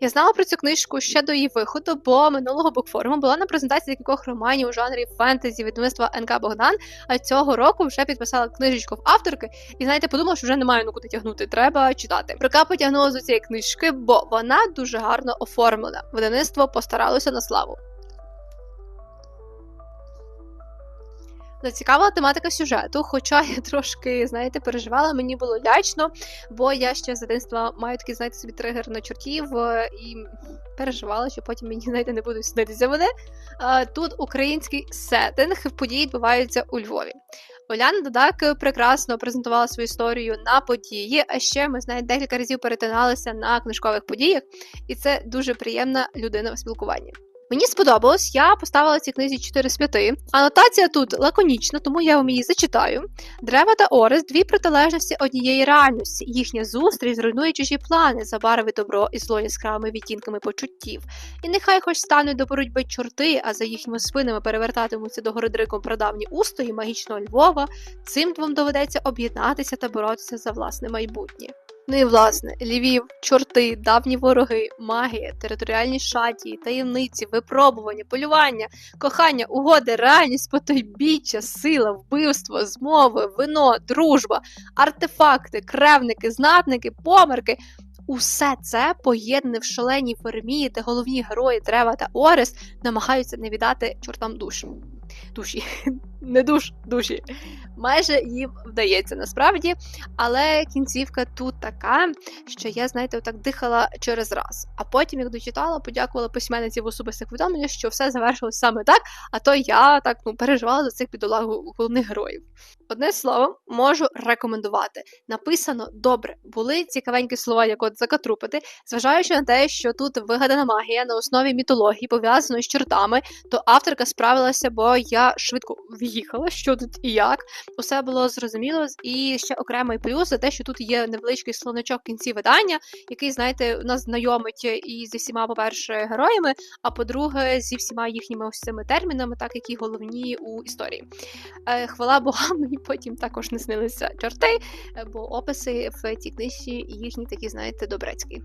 Я знала про цю книжку ще до її виходу, бо минулого букформу була на презентації декількох романів у жанрі фентезі від мистецтва НК Богдан. А цього року вже підписала книжечку в авторки, і знаєте, подумала, що вже немає ну куди тягнути. Треба читати. Рука потягнула з цієї книжки, бо вона дуже гарно оформлена. Видавництво постаралося на славу. Зацікавила тематика сюжету, хоча я трошки, знаєте, переживала, мені було лячно, бо я ще з дитинства маю такий, знаєте, собі тригер на чортів е, і переживала, що потім мені, знаєте, не будуть снитися вони. Е, Тут український сеттинг, події відбуваються у Львові. Оляна Додак прекрасно презентувала свою історію на події, а ще ми знаєте, декілька разів перетиналися на книжкових подіях, і це дуже приємна людина в спілкуванні. Мені сподобалось, я поставила цій книзі 4 з 5. Анотація тут лаконічна, тому я вам її зачитаю. Дерева та Орес дві протилежності однієї реальності. Їхня зустріч зруйнує чужі плани, забарвить добро і зло яскравими відтінками почуттів. І нехай хоч стануть до боротьби чорти, а за їхніми спинами перевертатимуться до городриком прадавні устої магічного Львова. Цим двом доведеться об'єднатися та боротися за власне майбутнє. Ну і власне, Львів, чорти, давні вороги, магія, територіальні шатії, таємниці, випробування, полювання, кохання, угоди, реальність, потойбіччя, сила, вбивство, змови, вино, дружба, артефакти, кревники, знатники, померки. Усе це поєднане в шаленій фермії, де головні герої Трева та Орес намагаються не віддати чортам душ. Душі, не душ, душі. Майже їм вдається насправді, але кінцівка тут така, що я, знаєте, отак дихала через раз. А потім, як дочитала, подякувала письменниці в особистих повідомленнях, що все завершилось саме так, а то я так ну, переживала за цих бідолагу головних героїв. Одне слово, можу рекомендувати. Написано добре, були цікавенькі слова, як от закатрупити, зважаючи на те, що тут вигадана магія на основі мітології, пов'язаної з чортами, то авторка справилася, бо я швидко в'їхала, що тут і як. Усе було зрозуміло, і ще окремий плюс за те, що тут є невеличкий словничок в кінці видання, який, знаєте, нас знайомить і зі всіма, по-перше, героями, а по-друге, зі всіма їхніми ось цими термінами, так які головні у історії. Е, Хвала богам, мені потім також не снилися чорти, е, бо описи в цій книжці їхні такі, знаєте, добрецькі.